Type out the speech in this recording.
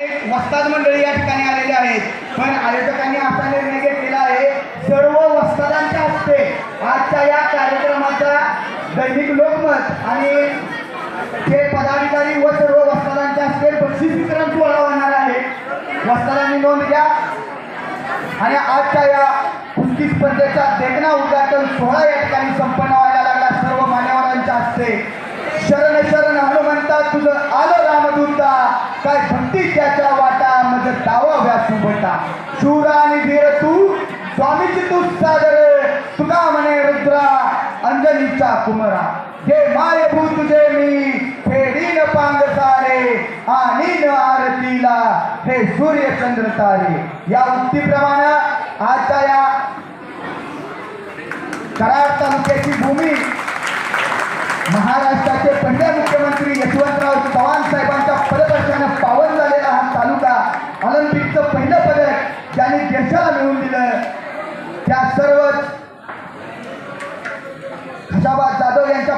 वस्ताद मंडळी या ठिकाणी आलेले आहेत. पण आयोजकांनी असा निर्णय घेतलेला आहे. सर्व वस्तादांच्या हस्ते आजच्या या कार्यक्रमाचा दैनिक लोकमत आणि ते पदाधिकारी व सर्व वस्तादांच्या हस्ते बक्षीस वितरण सोहळा होणार आहे. वस्तादांनी नोंद घ्या. आणि आजच्या या कुस्ती स्पर्धेचा देखना उद्घाटन सोहळा या ठिकाणी संपन्न व्हायला लागला. सर्व मान्यवरांच्या हस्ते. काय भक्ती त्याच्या वाटा मज दावा व्यासू बटा शूर आणि धीर तू स्वामीची तू सागर. तुका म्हणे रुद्रा अंजलीचा कुमरा. हे मायभू तुझे मी फेरीन पांग सारे. आणि न आरतीला हे सूर्य चंद्र तारे. या उक्तीप्रमाणे आजच्या या कराड तालुक्याची भूमी ऑलिम्पिकचं पहिलं पदक त्यांनी देशाला मिळवून दिलं त्या सर्वच खशाबाद जाधव यांच्या